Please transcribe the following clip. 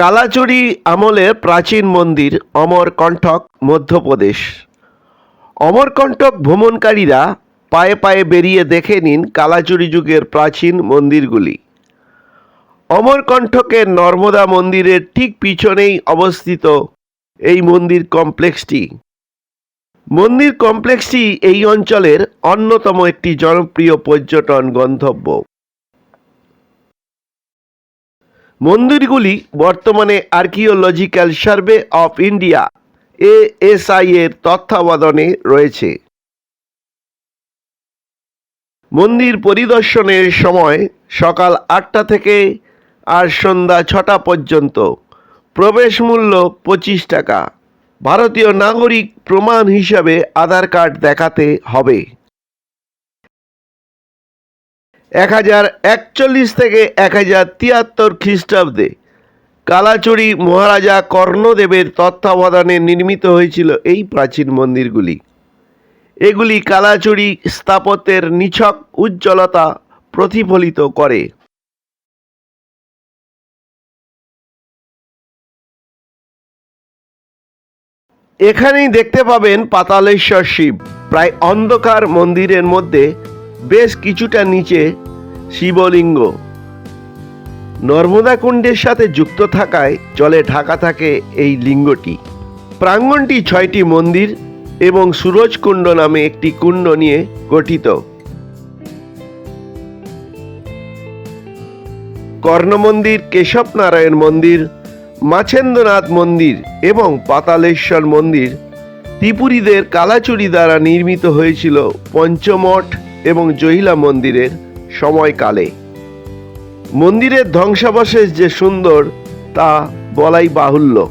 কালাচুরি আমলের প্রাচীন মন্দির অমরকণ্ঠক মধ্যপ্রদেশ। অমরকণ্ঠক ভ্রমণকারীরা পায়ে পায়ে বেরিয়ে দেখে নিন কালাচুরি যুগের প্রাচীন মন্দিরগুলি। অমরকণ্ঠকের নর্মদা মন্দিরের ঠিক পিছনেই অবস্থিত এই মন্দির কমপ্লেক্সটি। মন্দির কমপ্লেক্সটি এই অঞ্চলের অন্যতম একটি জনপ্রিয় পর্যটন গন্তব্য। মন্দিরগুলি বর্তমানে archaeological survey of India ASI এর তত্ত্বাবধানে রয়েছে। মন্দির পরিদর্শনের সময় সকাল আটটা থেকে আর সন্ধ্যা ছটা পর্যন্ত প্রবেশ মূল্য পঁচিশ টাকা। ভারতীয় নাগরিক প্রমাণ হিসাবে আধার কার্ড দেখাতে হবে। এক হাজার একচল্লিশ থেকে এক হাজার তিয়াত্তর খ্রিস্টাব্দে কালাচুরি মহারাজা কর্ণদেবের তত্ত্বাবধানে নির্মিত হয়েছিল এই প্রাচীন মন্দিরগুলি। এগুলি কালাচুরি স্থাপত্যের নিছক উজ্জ্বলতা প্রতিফলিত করে। এখানেই দেখতে পাবেন পাতালেশ্বর শিব। প্রায় অন্ধকার মন্দিরের মধ্যে বেশ কিছুটা নিচে শিবলিঙ্গ। নর্মদা কুণ্ডের সাথে যুক্ত থাকায় জলে ঢাকা থাকে এই লিঙ্গটি। প্রাঙ্গণটি ছয়টি মন্দির এবং সুরজকুণ্ড নামে একটি কুণ্ড নিয়ে গঠিত। কর্ণ মন্দির কেশব নারায়ণ মন্দির, মাছেন্দ্রনাথ মন্দির এবং পাতালেশ্বর মন্দির ত্রিপুরীদের কালাচুরি দ্বারা নির্মিত হয়েছিল পঞ্চমঠ এবং জহিলা মন্দিরের সময়কালে। মন্দিরের ধ্বংসাবশেষ যে সুন্দর তা বলাই বাহুল্য।